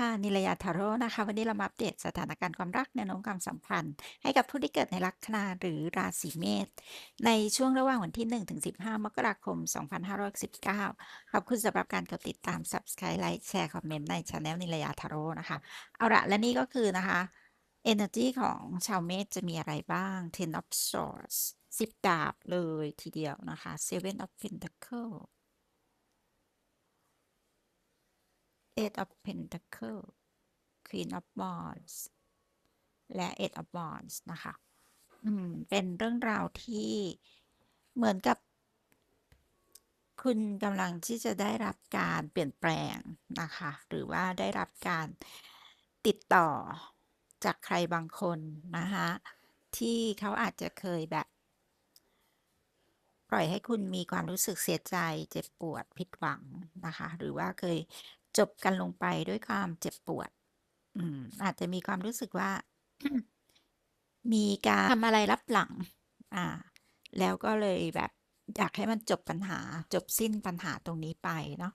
ค่ะ นิลยาทาโร่นะคะ วันนี้เรามาอัปเดตสถานการณ์ความรักแนวโน้มความสัมพันธ์ ให้กับผู้ที่เกิดในลัคนาหรือราศีเมษในช่วงระหว่างวันที่1-15 มกราคม 2519 ขอบคุณสำหรับการกดติดตาม Subscribe ไลค์แชร์คอมเมนต์ในช anel นิลยาทาโร่นะคะ เอาละและนี่ก็คือนะคะ Energy ของชาวเมษจะมีอะไรบ้าง Ten of Swords 10 ดาบเลยทีเดียวนะคะ Seven of Pentacles Eight of Pentacle Queen of Wands และ Eight of Wands นะคะอืมเป็นเรื่องราวที่เหมือนกับ คุณกำลังที่จะได้รับการเปลี่ยนแปลงนะคะ หรือว่าได้รับการติดต่อจากใครบางคนนะคะที่เขาอาจจะเคยแบบ ปล่อยให้คุณมีความรู้สึกเสียใจเจ็บปวดผิดหวังนะคะ หรือว่าเคย จบกันลงไปด้วยความเจ็บปวด อืม อาจจะมีความรู้สึกว่า มีการทำอะไรลับหลัง อ่า แล้วก็เลยแบบอยากให้มันจบปัญหา จบสิ้นปัญหาตรงนี้ไปเนาะ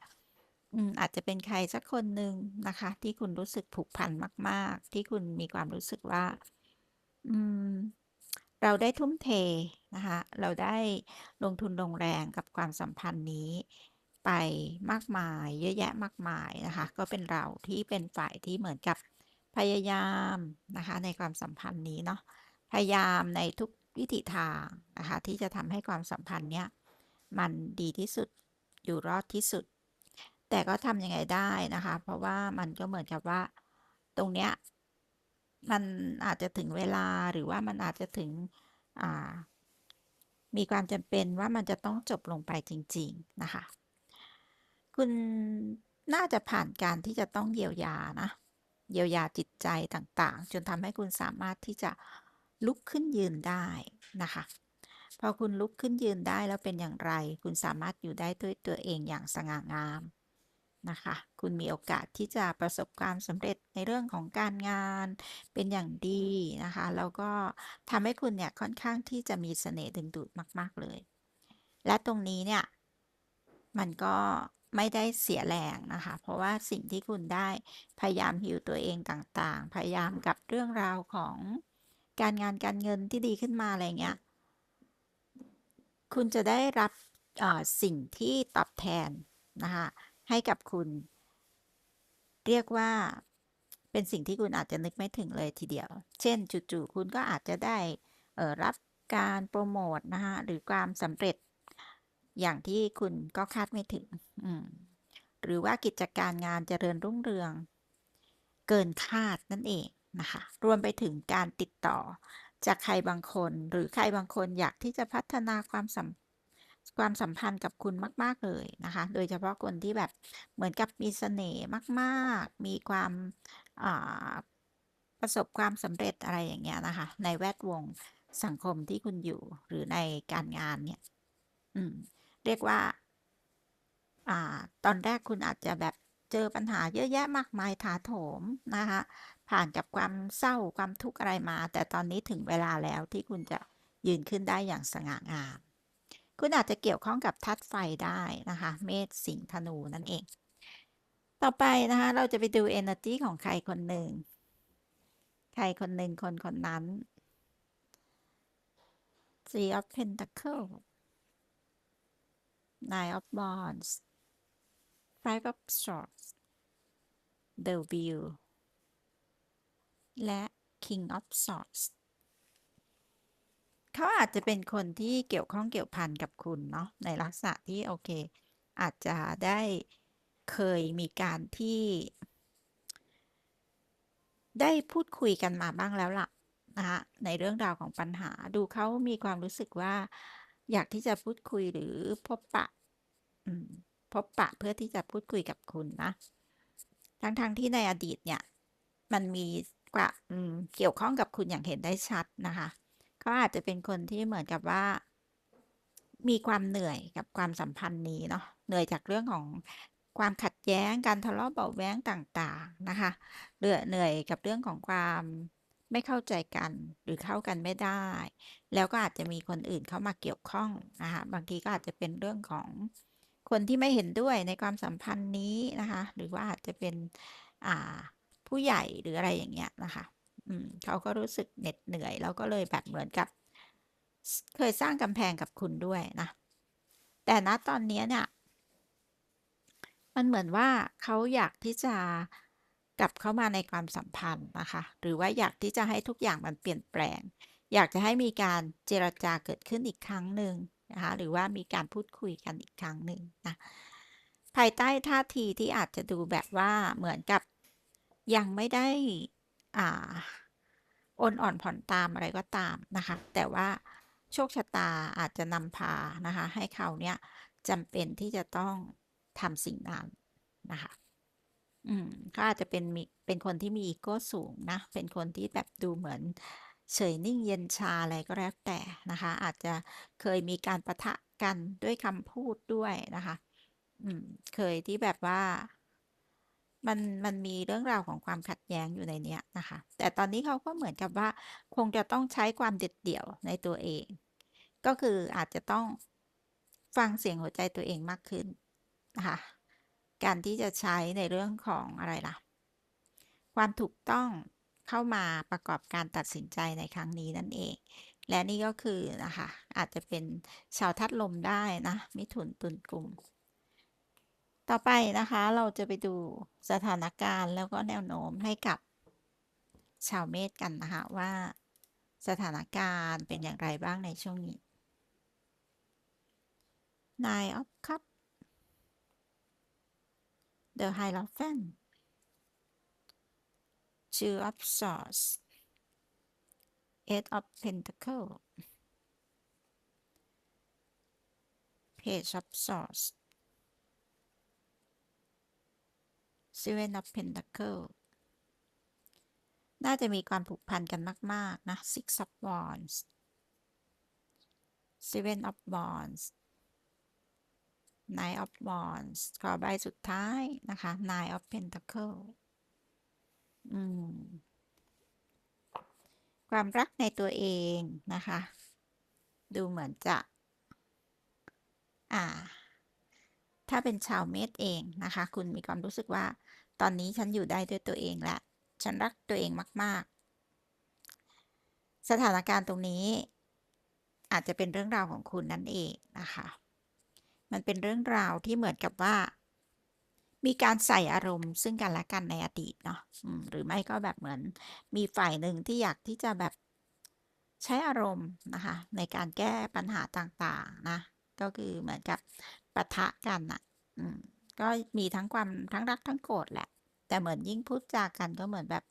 อืมอาจจะเป็นใครสักคนหนึ่งนะคะ ที่คุณรู้สึกผูกพันมาก ๆ ที่คุณมีความรู้สึกว่า อืม เราได้ทุ่มเทนะคะ เราได้ลงทุนลงแรงกับความสัมพันธ์นี้ ไปมากมายเยอะแยะมากมายนะคะ ก็เป็นเราที่เป็นฝ่ายที่เหมือนกับพยายามนะคะในความสัมพันธ์นี้เนาะพยายามในทุกวิถีทางนะคะที่จะทำให้ความสัมพันธ์เนี้ยมันดีที่สุดอยู่รอดที่สุด แต่ก็ทำยังไงได้นะคะ เพราะว่ามันก็เหมือนกับว่าตรงเนี้ยมันอาจจะถึงเวลาหรือว่ามันอาจจะถึงมีความจำเป็นว่ามันจะต้องจบลงไปจริง ๆ นะคะ คุณน่าจะผ่านการที่จะต้องเยียวยานะ เยียวยาจิตใจต่างๆ จนทำให้คุณสามารถที่จะลุกขึ้นยืนได้นะคะ พอคุณลุกขึ้นยืนได้แล้วเป็นอย่างไร คุณสามารถอยู่ได้ด้วยตัวเองอย่างสง่างามนะคะ คุณมีโอกาสที่จะประสบความสำเร็จในเรื่องของการงานเป็นอย่างดีนะคะ แล้วก็ทำให้คุณเนี่ยค่อนข้างที่จะมีเสน่ห์ดึงดูดมาก ๆเลย และตรงนี้เนี่ยมันก็ ไม่ได้เสียแรงนะคะ เพราะว่าสิ่งที่คุณได้พยายามฮีลตัวเองต่างๆ พยายามกับเรื่องราวของการงานการเงินที่ดีขึ้นมาอะไรเงี้ย คุณจะได้รับสิ่งที่ตอบแทนนะคะให้กับคุณ เรียกว่าเป็นสิ่งที่คุณอาจจะนึกไม่ถึงเลยทีเดียว เช่นจู่ๆคุณก็อาจจะได้รับการโพรโมตนะคะหรือความสำเร็จ อย่างที่คุณก็คาดไม่ถึง หรือว่ากิจการงานเจริญรุ่งเรือง เกินคาดนั่นเองนะคะ รวมไปถึงการติดต่อจากใครบางคน หรือใครบางคนอยากที่จะพัฒนาความสัมความสัมพันธ์กับคุณมาก ๆ เลยนะคะ โดยเฉพาะคนที่แบบเหมือนกับมีเสน่ห์มาก ๆ มีความาประสบความสำเร็จอะไรอย่างเงี้ยนะคะ ในแวดวงสังคมที่คุณอยู่หรือในการงานเนี่ย อืม เรียกว่าอ่า ตอนแรกคุณอาจจะแบบเจอปัญหาเยอะแยะมากมายถาโถมนะคะ ผ่านกับความเศร้าความทุกข์อะไรมา แต่ตอนนี้ถึงเวลาแล้วที่คุณจะยืนขึ้นได้อย่างสง่างาม คุณอาจจะเกี่ยวข้องกับธาตุไฟได้นะคะ เมษสิงห์ธนูนั่นเอง ต่อไปนะคะ เราจะไปดูเอเนอร์จีของใครคนหนึ่ง ใครคนหนึ่งคนคนนั้น Three of Pentacles Nine of Wands Five of Swords The Wheel และ King of Swords เขาอาจจะเป็นคนที่เกี่ยวข้องเกี่ยวพันกับคุณเนาะในลักษณะที่โอเค อาจจะได้เคยมีการที่ ได้พูดคุยกันมาบ้างแล้วล่ะนะคะในเรื่องราวของปัญหาดูเขามีความรู้สึกว่า อยากที่จะพูดคุยหรือพบปะพบปะเพื่อที่จะพูดคุยกับคุณนะ ทั้งๆที่ในอดีตเนี่ย มันมีกว่าเกี่ยวข้องกับคุณอย่างเห็นได้ชัดนะคะเขาอาจจะเป็นคนที่เหมือนกับว่า มีความเหนื่อยกับความสัมพันธ์นี้เนาะเหนื่อยจากเรื่องของความขัดแย้งการทะเลาะเบาแว้งต่าง ๆนะคะเหนื่อยเหนื่อยกับเรื่องของความ ไม่เข้าใจกันหรือเข้ากันไม่ได้ แล้วก็อาจจะมีคนอื่นเข้ามาเกี่ยวข้องนะคะบางทีก็อาจจะเป็นเรื่องของคนที่ไม่เห็นด้วยในความสัมพันธ์นี้นะคะ หรือว่าอาจจะเป็นอ่าผู้ใหญ่หรืออะไรอย่างเงี้ยนะคะอืมเขาก็รู้สึกเหน็ดเหนื่อย แล้วก็เลยแบบเหมือนกับ เคยสร้างกำแพงกับคุณด้วยนะ แต่ณตอนนี้เนี่ยมันเหมือนว่าเขาอยากที่จะ กลับเข้ามาในความสัมพันธ์นะคะ หรือว่าอยากที่จะให้ทุกอย่างมันเปลี่ยนแปลง อยากจะให้มีการเจรจาเกิดขึ้นอีกครั้งหนึ่งนะคะหรือว่ามีการพูดคุยกันอีกครั้งหนึ่งนะภายใต้ท่าทีที่อาจจะดูแบบว่าเหมือนกับยังไม่ได้อ่าอนอ่อนผ่อนตามอะไรก็ตามนะคะ แต่ว่าโชคชะตาอาจจะนำพานะคะ ให้เขาเนี่ยจำเป็นที่จะต้องทำสิ่งนั้นนะคะ อืมเขาอาจจะเป็นมีเป็นคนที่มีอีโก้สูงนะ เป็นคนที่แบบดูเหมือนเฉยนิ่งเย็นชาอะไรก็แล้วแต่นะคะ อาจจะเคยมีการปะทะกันด้วยคำพูดด้วยนะคะ อืม เคยที่แบบว่า มันมันมีเรื่องราวของความขัดแย้งอยู่ในเนี้ยนะคะ แต่ตอนนี้เขาก็เหมือนกับว่า คงจะต้องใช้ความเด็ดเดี่ยวในตัวเอง ก็คืออาจจะต้องฟังเสียงหัวใจตัวเองมากขึ้นนะคะ การที่จะใช้ในเรื่องของอะไรล่ะ ความถูกต้องเข้ามาประกอบการตัดสินใจในครั้งนี้นั่นเอง และนี่ก็คือนะคะ อาจจะเป็นชาวทัดลมได้นะ มิถุนตุลกลุ่ม ต่อไปนะคะเราจะไปดูสถานการณ์แล้วก็แนวโน้มให้กับชาวเมษกันนะคะว่าสถานการณ์เป็นอย่างไรบ้างในช่วงนี้ Nine of Cups The Hierophant Two of Swords Eight of Pentacles Page of Swords Seven of Pentacles น่าจะมีความผูกพันกันมาก ๆ นะ Six of Wands Seven of Wands Nine of Wands ขอใบสุดท้ายนะคะ Nine of Pentacles อืม ความรักในตัวเองนะคะ ดูเหมือนจะ อ่า ถ้าเป็นชาวเมษเองนะคะ คุณมีความรู้สึกว่า ตอนนี้ฉันอยู่ได้ด้วยตัวเองแล้วฉันรักตัวเองมาก ๆ สถานการณ์ตรงนี้ อาจจะเป็นเรื่องราวของคุณนั่นเองนะคะ มันเป็นเรื่องราวที่เหมือนกับว่า มีการใส่อารมณ์ ซึ่งกันและกันในอดีตเนาะหรือไม่ก็แบบเหมือน มีฝ่ายหนึ่งที่อยากที่จะแบบใช้อารมณ์นะคะ ในการแก้ปัญหาต่างๆนะ ก็คือเหมือนกับปะทะกันอะอืมก็มีทั้งความทั้งรักทั้งโกรธแหละ แต่เหมือนยิ่งพูดจากันก็เหมือนแบบ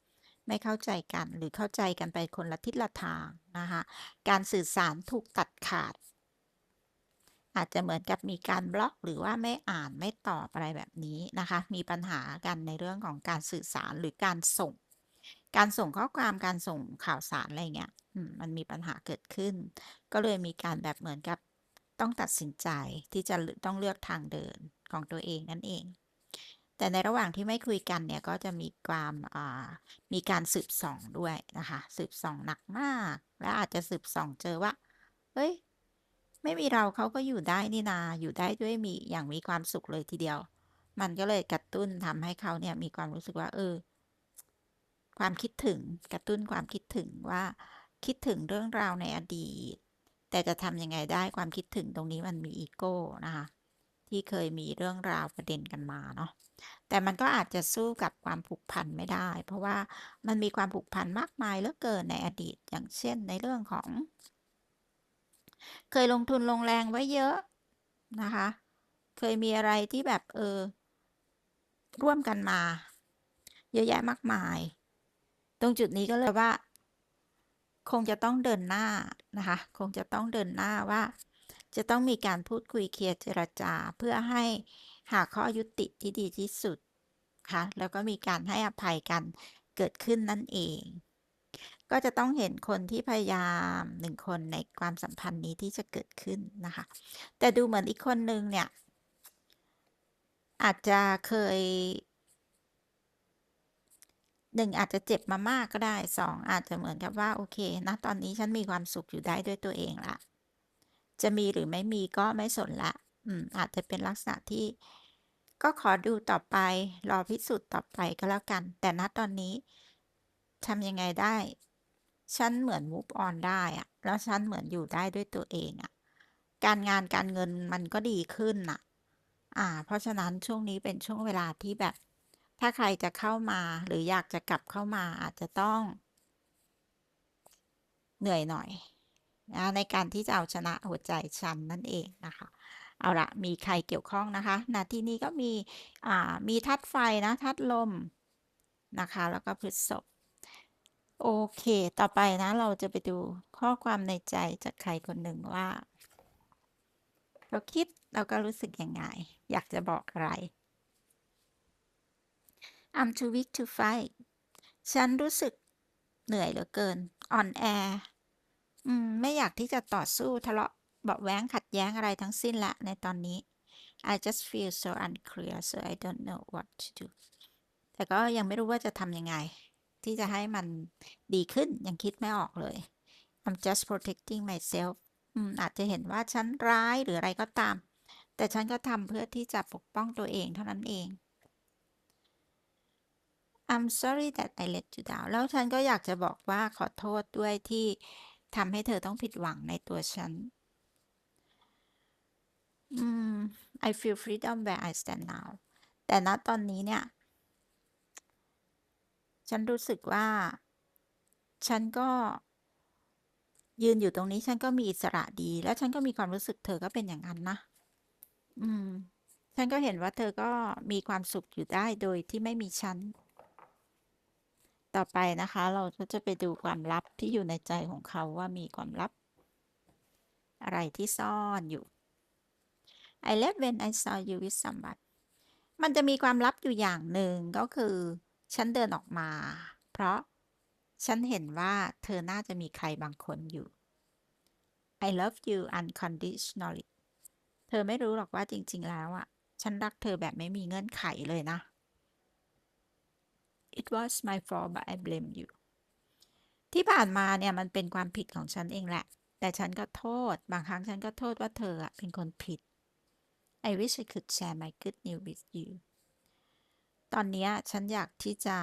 ไม่เข้าใจกันหรือเข้าใจกันไปคนละทิศละทางนะคะ การสื่อสารถูกตัดขาด อาจจะเหมือนกับมีการบล็อกหรือว่าไม่อ่านไม่ตอบอะไรแบบนี้นะคะ มีปัญหากันในเรื่องของการสื่อสารหรือการส่ง การส่งข้อความการส่งข่าวสารอะไรเงี้ยมันมีปัญหาเกิดขึ้น ก็เลยมีการแบบเหมือนกับต้องตัดสินใจที่จะต้องเลือกทางเดินของตัวเองนั่นเอง แต่ในระหว่างที่ไม่คุยกันเนี่ยก็จะมีความามีการสืบส่องด้วยนะคะ สืบส่องหนักมาก และอาจจะสืบส่องเจอว่าเฮ้ย ไม่มีเราเขาก็อยู่ได้นี่นาอยู่ได้ด้วยมีอย่างมีความสุขเลยทีเดียว มันก็เลยกระตุ้นทำให้เขาเนี่ยมีความรู้สึกว่า เออ ความคิดถึงกระตุ้นความคิดถึงว่า คิดถึงเรื่องราวในอดีต แต่จะทำยังไงได้ความคิดถึงตรงนี้มันมีอีโก้นะคะที่เคยมีเรื่องราวประเด็นกันมาเนาะ แต่มันก็อาจจะสู้กับความผูกพันไม่ได้ เพราะว่ามันมีความผูกพันมากมายเหลือเกินในอดีต อย่างเช่นในเรื่องของ เคยลงทุนลงแรงไว้เยอะนะคะ เคยมีอะไรที่แบบเออ ร่วมกันมา เยอะแยะมากมาย ตรงจุดนี้ก็เลยว่า คงจะต้องเดินหน้านะคะ คงจะต้องเดินหน้าว่า จะต้องมีการพูดคุยเคลียร์เจรจาเพื่อให้หาข้อยุติที่ดีที่สุดค่ะแล้วก็มีการให้อภัยกันเกิดขึ้นนั่นเอง ก็จะต้องเห็นคนที่พยายามหนึ่งคนในความสัมพันธ์นี้ที่จะเกิดขึ้นนะคะ แต่ดูเหมือนอีกคนนึงเนี่ย อาจจะเคยหนึ่งอาจจะเจ็บมามากก็ได้สองอาจจะเหมือนกับว่าโอเคนะตอนนี้ฉันมีความสุขอยู่ได้ด้วยตัวเองละจะมีหรือไม่มีก็ไม่สนละ อืม อาจจะเป็นลักษณะที่ ก็ขอดูต่อไป รอพิสูจน์ต่อไปก็แล้วกัน แต่ณตอนนี้ทำยังไงได้ ฉันเหมือน move on ได้อะแล้วฉันเหมือนอยู่ได้ด้วยตัวเองอะการงานการเงินมันก็ดีขึ้นน่ะ อ่า เพราะฉะนั้นช่วงนี้เป็นช่วงเวลาที่แบบ ถ้าใครจะเข้ามาหรืออยากจะกลับเข้ามาอาจจะต้อง เหนื่อยหน่อยนะในการที่จะเอาชนะหัวใจฉันนั่นเองนะคะ เอาละมีใครเกี่ยวข้องนะคะนาที่นี้ก็มี อ่า มีธาตุไฟนะธาตุลมนะคะ แล้วก็พฤษภ โอเค ต่อไปนะ เราจะไปดูข้อความในใจจากใครคนหนึ่งว่า เราคิดเราก็รู้สึกยังไง อยากจะบอกอะไร I'm too weak to fight ฉันรู้สึกเหนื่อยเหลือเกิน อ่อนแออืมไม่อยากที่จะต่อสู้ทะเลาะเบาะแว้งขัดแย้งอะไรทั้งสิ้นละในตอนนี้ I just feel so unclear so I don't know what to do แต่ก็ยังไม่รู้ว่าจะทำยังไง ที่จะให้มันดีขึ้น ยังคิดไม่ออกเลย I'm just protecting myself อืมอาจจะเห็นว่าฉันร้ายหรืออะไรก็ตาม แต่ฉันก็ทำเพื่อที่จะปกป้องตัวเองเท่านั้นเอง I'm sorry that I let you down แล้วฉันก็อยากจะบอกว่าขอโทษด้วยที่ทำให้เธอต้องผิดหวังในตัวฉันอืม I feel freedom where I stand now แต่ณตอนนี้เนี่ย ฉันรู้สึกว่า ฉันก็ ยืนอยู่ตรงนี้ ฉันก็มีอิสระดี แล้วฉันก็มีความรู้สึกเธอก็เป็นอย่างนั้นนะ อืม ฉันก็เห็นว่าเธอก็มีความสุขอยู่ได้โดยที่ไม่มีฉัน ต่อไปนะคะ เราก็จะไปดูความลับที่อยู่ในใจของเขาว่ามีความลับ อะไรที่ซ่อนอยู่ I left when I saw you with someone มันจะมีความลับอยู่อย่างหนึ่งก็คือ ฉันเดินออกมา เพราะฉันเห็นว่าเธอน่าจะมีใครบางคนอยู่ I love you unconditionally เธอไม่รู้หรอกว่าจริง ๆ แล้วอะฉันรักเธอแบบไม่มีเงื่อนไขเลยนะ It was my fault but I blame you ที่ผ่านมาเนี่ยมันเป็นความผิดของฉันเองแหละ แต่ฉันก็โทษ บางครั้งฉันก็โทษว่าเธออะเป็นคนผิด I wish I could share my good news with you ตอนนี้ฉันอยากที่จะ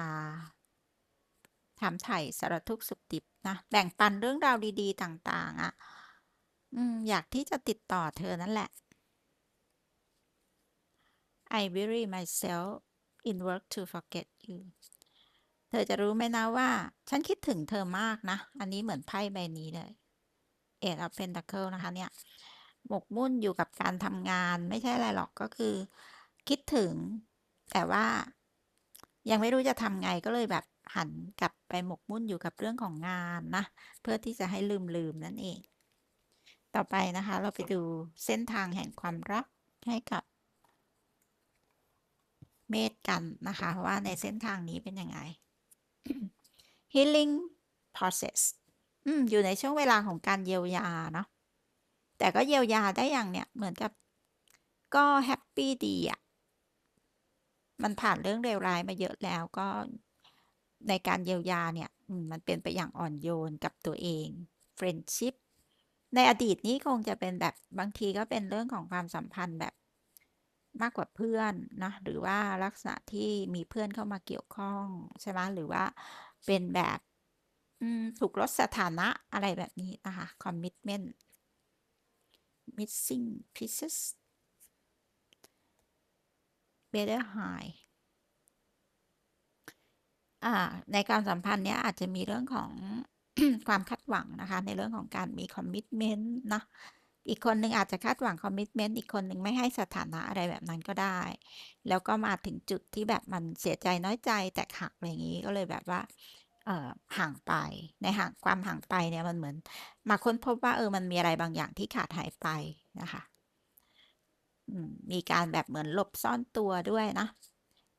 ถามไถ่สารทุกข์สุขดิบนะแบ่งปันเรื่องราวดี ๆ ต่าง ๆอะอืมอยากที่จะติดต่อเธอนั่นแหละ I bury myself in work to forget you เธอจะรู้ไหมนะว่า ฉันคิดถึงเธอมากนะ อันนี้เหมือนไพ่ใบนี้เลย Eight of Pentacle นะคะเนี่ย หมกมุ่นอยู่กับการทำงานไม่ใช่อะไรหรอกก็คือ คิดถึง แต่ว่า ยังไม่รู้จะทำไงก็เลยแบบหันกลับไปหมกมุ่นอยู่กับเรื่องของงานนะ เพื่อที่จะให้ลืมลืมนั่นเอง ต่อไปนะคะ เราไปดูเส้นทางแห่งความรักให้กับเมษกันนะคะ ว่าในเส้นทางนี้เป็นยังไง healing process อืมอยู่ในช่วงเวลาของการเยียวยาเนาะแต่ก็เยียวยาได้อย่างเนี่ยเหมือนกับก็แฮปปี้ดีอะ มันผ่านเรื่องเลวร้ายมาเยอะแล้วก็ในการเยียวยาเนี่ยมันเป็นไปอย่างอ่อนโยนกับตัวเอง friendship ในอดีตนี้คงจะเป็นแบบบางทีก็เป็นเรื่องของความสัมพันธ์แบบมากกว่าเพื่อนนะหรือว่าลักษณะที่มีเพื่อนเข้ามาเกี่ยวข้องใช่ไหมหรือว่าเป็นแบบถูกลดสถานะอะไรแบบนี้นะคะ commitment missing pieces better high อ่าในการสัมพันธ์เนี้ยอาจจะมีเรื่องของความคาดหวังนะคะ ในเรื่องของการมีคอมมิชเมนต์นะ อีกคนหนึ่งอาจจะคาดหวังคอมมิชเมนต์อีกคนหนึ่งไม่ให้สถานะอะไรแบบนั้นก็ได้ แล้วก็มาถึงจุดที่แบบมันเสียใจน้อยใจแตกหักอะไรอย่างนี้ก็เลยแบบว่าห่างไปในห่างความห่างไปเนี่ยมันเหมือน มาค้นพบว่าเออมันมีอะไรบางอย่างที่ขาดหายไปนะคะ มีการแบบเหมือนหลบซ่อนตัวด้วยนะ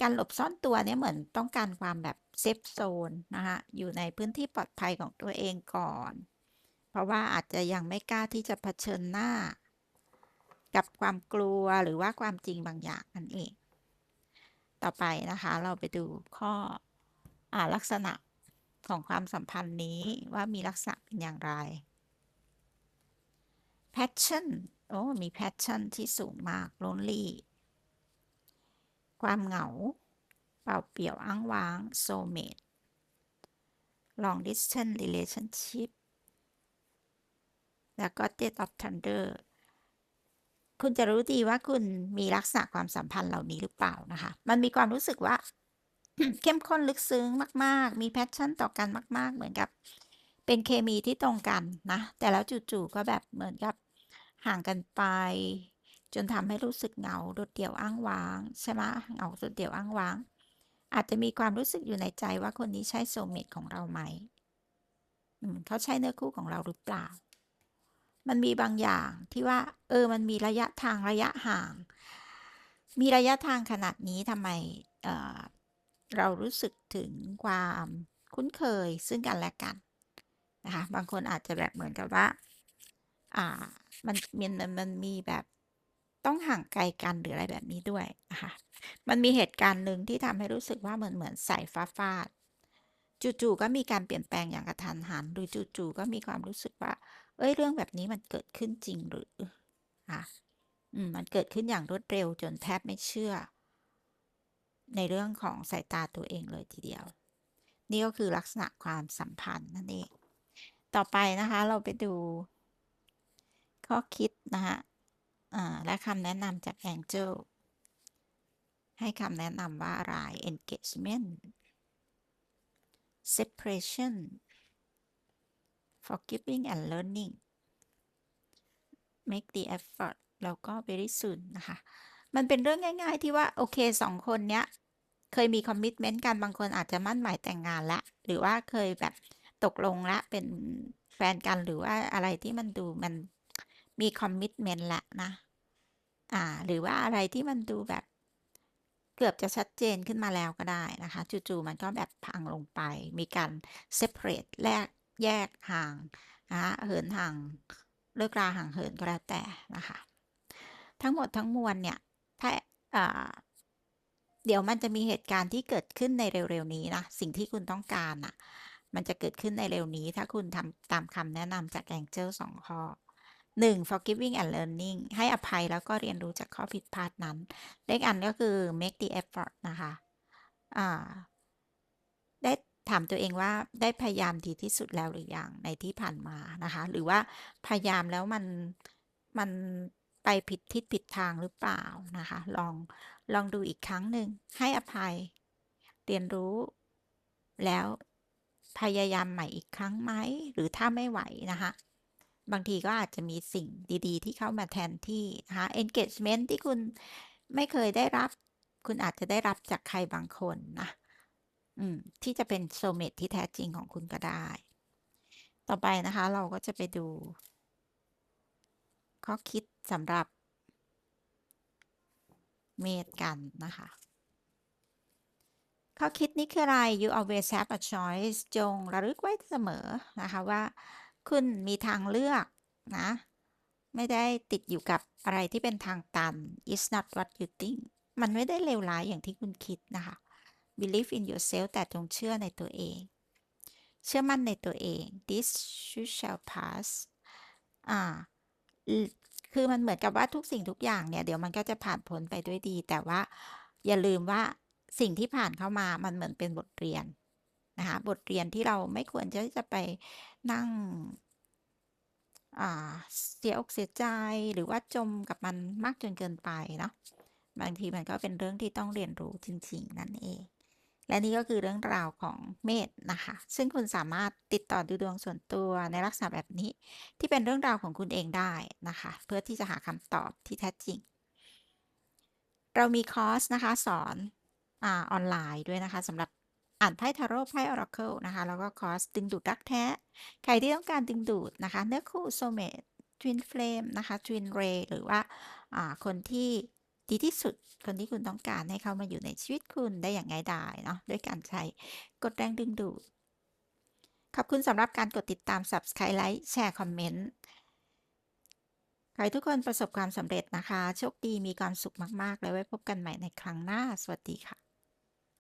การหลบซ่อนตัวเนี่ยเหมือนต้องการความแบบเซฟโซนนะคะอยู่ในพื้นที่ปลอดภัยของตัวเองก่อน เพราะว่าอาจจะยังไม่กล้าที่จะเผชิญหน้า กับความกลัวหรือว่าความจริงบางอย่างนั่นเอง ต่อไปนะคะเราไปดูข้ออลักษณะของความสัมพันธ์นี้ว่ามีลักษณะเป็นอย่างไร passion โอ้ มี passion ที่สูงมาก lonely ความเหงา เปล่าเปี่ยวอ้างว้าง soulmate long distance relationship แล้วก็ Death of Thunder คุณจะรู้ดีว่าคุณมีลักษณะความสัมพันธ์เหล่านี้หรือเปล่านะคะ มันมีความรู้สึกว่า เข้มข้นลึกซึ้งมาก ๆ มีแพชชั่นต่อกันมาก ๆ เหมือนกับ เป็นเคมีที่ตรงกันนะ แต่แล้วจู่ๆก็แบบเหมือนกับ ห่างกันไป จนทำให้รู้สึกเหงาโดดเดี่ยวอ้างว้างใช่ไหมเหงาโดดเดี่ยวอ้างว้าง อาจจะมีความรู้สึกอยู่ในใจว่าคนนี้ใช่โซเมตของเราไหมเขาใช่เนื้อคู่ของเราหรือเปล่า มันมีบางอย่างที่ว่า เออ มันมีระยะทางระยะห่าง มีระยะทางขนาดนี้ทำไมเออเรารู้สึกถึงความคุ้นเคยซึ่งกันและกันนะคะ บางคนอาจจะแบบเหมือนกับว่า อ่า มันมันมันมันมีแบบต้องห่างไกลกันหรืออะไรแบบนี้ด้วยนะคะมันมีเหตุการณ์หนึ่งที่ทำให้รู้สึกว่าเหมือนเหมือนสายฟ้าฟาด จู่ๆก็มีการเปลี่ยนแปลงอย่างกระทันหัน หรือจู่ๆก็มีความรู้สึกว่า เอ้ยเรื่องแบบนี้มันเกิดขึ้นจริงหรืออะอืมมันเกิดขึ้นอย่างรวดเร็วจนแทบไม่เชื่อ ในเรื่องของสายตาตัวเองเลยทีเดียว นี่ก็คือลักษณะความสัมพันธ์นั่นเอง ต่อไปนะคะเราไปดู ข้อคิดนะคะและคำแนะนำจาก Angel ให้คำแนะนำว่าอะไร engagement separation forgiving and learning make the effort แล้วก็ very soon นะคะ มันเป็นเรื่องง่าย ๆ ที่ว่า โอเคสองคนเนี้ย เคยมีคอมมิ t เมนต์กัน บางคนอาจจะมั่นหมายแต่งงานล้วหรือว่าเคยแบบตกลงล้วเป็นแฟนกันหรือว่าอะไรที่มันดูมัน มีคอมมิ t เมนต์แล้วนะ อ่า หรือว่าอะไรที่มันดูแบบเกือบจะชัดเจนขึ้นมาแล้วก็ได้นะคะ จู่ๆมันก็แบบพังลงไป มีการ separate แลกแยกห่างนะคะเหินห่างเลิกราห่างเหินก็แล้วแต่นะคะ ทั้งหมดทั้งมวลเนี่ย ถ้าเดี๋ยวมันจะมีเหตุการณ์ที่เกิดขึ้นในเร็วๆนี้นะ สิ่งที่คุณต้องการอะ มันจะเกิดขึ้นในเร็วนี้ ถ้าคุณทำตามคำแนะนำจาก Angel สองข้อ 1. forgiving and learning ให้อภัยแล้วก็เรียนรู้จากข้อผิดพลาดนั้น เลขอันก็คือ make the effort นะคะอ่าได้ถามตัวเองว่าได้พยายามดีที่สุดแล้วหรือยังในที่ผ่านมานะคะ หรือว่าพยายามแล้วมันมันไปผิดทิศผิดทางหรือเปล่านะคะ ลองลองดูอีกครั้งหนึ่งให้อภัย เรียนรู้แล้วพยายามใหม่อีกครั้งไหม หรือถ้าไม่ไหวนะคะ บางทีก็อาจจะมีสิ่งดีๆ ที่เข้ามาแทนที่นะคะ engagement ที่คุณไม่เคยได้รับ คุณอาจจะได้รับจากใครบางคนนะอืมที่จะเป็นโซเมตที่แท้จริงของคุณก็ได้ ต่อไปนะคะเราก็จะไปดู ข้อคิดสำหรับเมษกันนะคะ ข้อคิดนี้คืออะไร you always have a choice จงระลึกไว้เสมอนะคะว่า คุณมีทางเลือกนะ ไม่ได้ติดอยู่กับอะไรที่เป็นทางตัน it's not what you think มันไม่ได้เลวร้ายอย่างที่คุณคิดนะคะ believe in yourself แต่จงเชื่อในตัวเอง เชื่อมั่นในตัวเอง this shall pass อ่า คือมันเหมือนกับว่าทุกสิ่งทุกอย่างเนี่ย เดี๋ยวมันก็จะผ่านพ้นไปด้วยดี แต่ว่าอย่าลืมว่าสิ่งที่ผ่านเข้ามามันเหมือนเป็นบทเรียน นะคะบทเรียนที่เราไม่ควรจะจะไปนั่งเสียอกเสียใจหรือว่าจมกับมันมากจนเกินไปเนาะบางทีมันก็เป็นเรื่องที่ต้องเรียนรู้จริง ๆ นั่นเอง และนี่ก็คือเรื่องราวของเมษนะคะ ซึ่งคุณสามารถติดต่อดูดวงส่วนตัวในลักษณะแบบนี้ ที่เป็นเรื่องราวของคุณเองได้นะคะ เพื่อที่จะหาคำตอบที่แท้จริง เรามีคอร์สนะคะสอนอออนไลน์ด้วยนะคะสำหรับ อ่านไพ่ทาโร่ไพ่ออราเคิลนะคะ แล้วก็คอร์สดึงดูดรักแท้ ใครที่ต้องการดึงดูดนะคะ เนื้อคู่โซเมตทวินเฟลมนะคะทวินเรย์หรือว่าอ่าคนที่ดีที่สุดคนที่คุณต้องการให้เขามาอยู่ในชีวิตคุณได้อย่างง่ายดายเนาะด้วยการใช้กดแรงดึงดูด ขอบคุณสำหรับการกดติดตาม Subscribe ไลค์แชร์คอมเมนต์ขอให้ทุกคนประสบความสำเร็จนะคะ โชคดีมีความสุขมาก ๆ แล้วไว้พบกันใหม่ในครั้งหน้า สวัสดีค่ะ